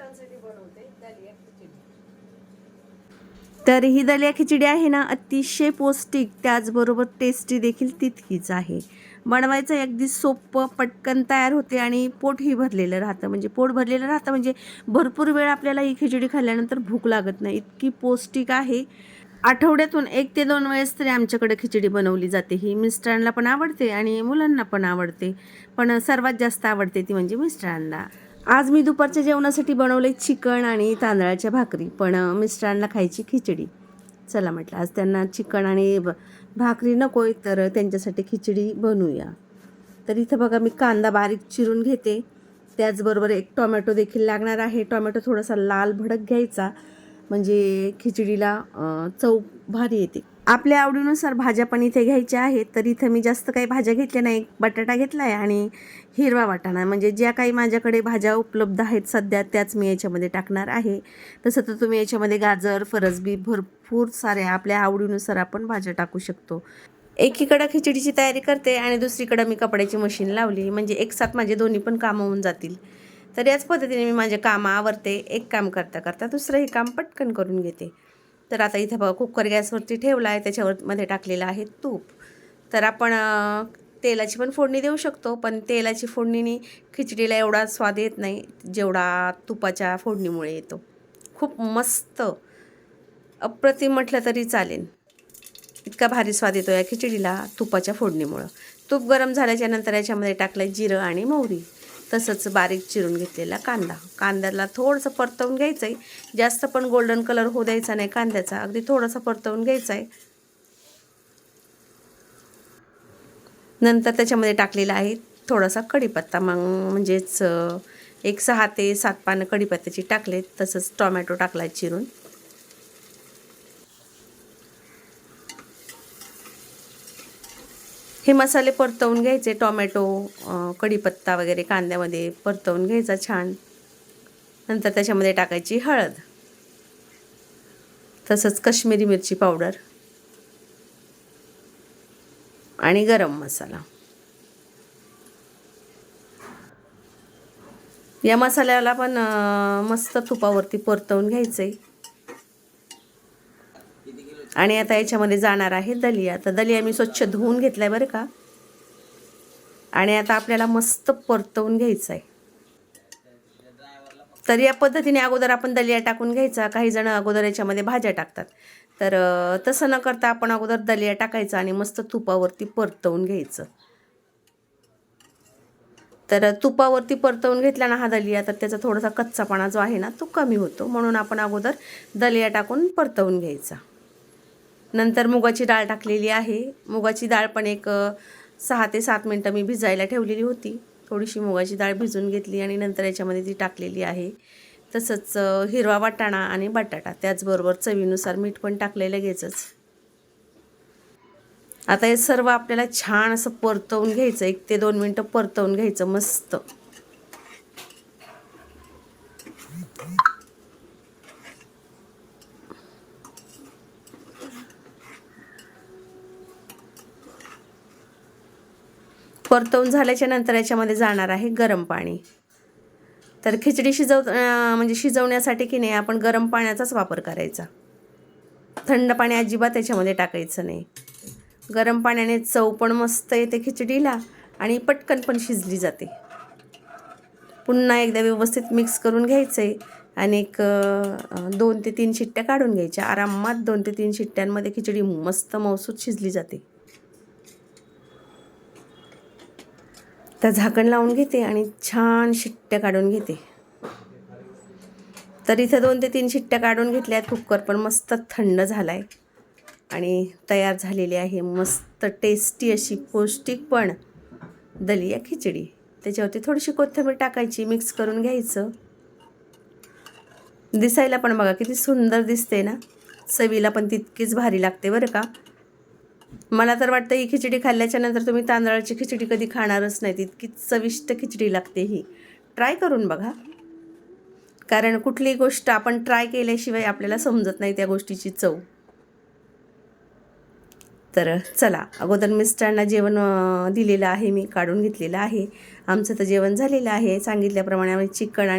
मिस्टरांसाठी बनवते दलिया खिचडी. तर ही दलिया खिचडी आहे ना अतिशय पौष्टिक त्याचबरोबर टेस्टी देखील तितकीच आहे. बनवायचं अगदी सोपं पटकन तयार होते आणि पोटही भरलेलं राहतं. म्हणजे पोट भरलेलं राहतं म्हणजे भरपूर वेळ आपल्याला ही खिचडी खाल्ल्यानंतर भूक लागत नाही. इतकी पौष्टिक आहे. आठवड्यातून एक ते दोन वेळेस तरी आमच्याकडे खिचडी बनवली जाते. ही मिस्टरांना पण आवडते आणि मुलांना पण आवडते. पण सर्वात जास्त आवडते ती म्हणजे मिस्टरांना. आज मी दुपारच्या जेवणासाठी बनवले चिकन आणि तांदळाच्या भाकरी पण मिस्टरांना खायची खिचडी. चला म्हटलं आज त्यांना चिकन आणि ब- भाकरी नको आहे तर त्यांच्यासाठी खिचडी बनवूया. तर इथं बघा मी कांदा बारीक चिरून घेते. त्याचबरोबर एक टोमॅटो देखील लागणार आहे. टोमॅटो थोडासा लाल भडक घ्यायचा. म्हणजे खिचडीला चव भारी येते. आपल्या आवडीनुसार भाज्या पण इथे घ्यायच्या आहेत. तर इथं मी जास्त काही भाज्या घेतल्या नाही. बटाटा घेतला आहे आणि हिरवा वाटाणा. म्हणजे ज्या काही माझ्याकडे भाज्या उपलब्ध आहेत सध्या त्याच मी याच्यामध्ये टाकणार आहे. तसं तर तुम्ही याच्यामध्ये गाजर फरसबी भरपूर साऱ्या आपल्या आवडीनुसार आपण भाज्या टाकू शकतो. एकीकडं खिचडीची तयारी करते आणि दुसरीकडं मी कपड्याची मशीन लावली. म्हणजे एक साथ माझे दोन्ही पण कामं होऊन जातील. तर याच पद्धतीने मी माझे कामं आवरते. एक काम करता करता दुसरंही काम पटकन करून घेते. तर आता इथं बघा कुकर गॅसवरती ठेवला आहे त्याच्यावर मध्ये टाकलेलं आहे तूप. तर आपण तेलाची पण फोडणी देऊ शकतो पण तेलाची फोडणीने खिचडीला एवढा स्वाद येत नाही जेवढा तुपाच्या फोडणीमुळे येतो. खूप मस्त अप्रतिम म्हटलं तरी चालेल. इतका भारी स्वाद येतो या खिचडीला तुपाच्या फोडणीमुळं. तूप गरम झाल्याच्यानंतर याच्यामध्ये टाकलं जिरं आणि मोहरी. तसंच बारीक चिरून घेतलेला कांदा. कांद्याला थोडंसं परतवून घ्यायचं आहे जास्त पण गोल्डन कलर होऊ द्यायचा नाही कांद्याचा. अगदी थोडासा परतवून घ्यायचा आहे नंतर त्याच्यामध्ये टाकलेला आहे थोडासा कढीपत्ता. मग म्हणजेच एक सहा ते सात पानं कढीपत्त्याची टाकले तसंच टोमॅटो टाकला चिरून. हे मसाले परतवून घ्यायचे टोमॅटो कढीपत्ता वगैरे कांद्यामध्ये परतवून घ्यायचा छान. नंतर त्याच्यामध्ये टाकायची हळद. तसंच कश्मीरी मिरची पावडर. आणि गरम मसाला. या मसाल्याला पण मस्त तुपावरती परतवून घ्यायचं आहे आणि आता याच्यामध्ये जाणार आहे दलिया. तर दलिया मी स्वच्छ धुवून घेतलाय बरं का? आणि आता आपल्याला मस्त परतवून घ्यायचं आहे तर या पद्धतीने अगोदर आपण दलिया टाकून घ्यायचा. काही जण अगोदर याच्यामध्ये भाज्या टाकतात. तर तसं न करता आपण अगोदर दलिया टाकायचा आणि मस्त तुपावरती परतवून घ्यायचं. तर तुपावरती परतवून घेतला ना हा दलिया तर त्याचा थोडासा कच्चापणा जो आहे ना तो कमी होतो. म्हणून आपण अगोदर दलिया टाकून परतवून घ्यायचा. नंतर मुगाची डाळ टाकलेली आहे. मुगाची डाळ पण एक सहा ते सात मिनटं मी भिजायला ठेवलेली होती. थोडीशी मुगाची डाळ भिजून घेतली आणि नंतर याच्यामध्ये ती टाकलेली आहे. तसंच हिरवा वाटाणा आणि बटाटा त्याचबरोबर चवीनुसार मीठ पण टाकलेलं घ्यायचंच आता हे सर्व आपल्याला छान असं परतवून घ्यायचं एक ते दोन मिनटं परतवून घ्यायचं मस्त. परतवून झाल्याच्यानंतर याच्यामध्ये जाणार आहे गरम पाणी. तर खिचडी शिजव म्हणजे शिजवण्यासाठी की नाही आपण गरम पाण्याचाच वापर करायचा. थंड पाणी अजिबात त्याच्यामध्ये टाकायचं नाही. गरम पाण्याने चव पण मस्त येते खिचडीला आणि पटकन पण शिजली जाते. पुन्हा एकदा व्यवस्थित मिक्स करून घ्यायचं आहे आणि एक दोन ते तीन शिट्ट्या काढून घ्यायच्या. आरामात दोन ते तीन शिट्ट्यांमध्ये खिचडी मस्त मौसूद शिजली जाते. तर झाकण लावून घेते आणि छान शिट्ट्या काढून घेते. तर इथं दोन ते तीन शिट्ट्या काढून घेतल्या आहेत कुकर पण मस्त थंड झाला आहे आणि तयार झालेली आहे मस्त टेस्टी अशी पौष्टिक पण दलिया खिचडी. त्याच्यावरती थोडीशी कोथिंबीर टाकायची मिक्स करून घ्यायचं. दिसायला पण बघा किती सुंदर दिसते ना. चवीला पण तितकीच भारी लागते बरं का. मला तर वाटतं ही खिचडी खाल्ल्याच्या नंतर तुम्ही तांदळाची खिचडी कधी खाणारच नाही तितकी चविष्ट खिचडी लागते ही. ट्राय करून बघा. कारण कुठलीही गोष्ट आपण ट्राय केल्याशिवाय आपल्याला समजत नाही त्या गोष्टीची चव. तर चला अगोदर मिस्टरांना जेवण दिलेलं आहे मी काढून घेतलेलं आहे. आमचं तर जेवण झालेलं आहे. सांगितल्याप्रमाणे आम्ही चिकन आणि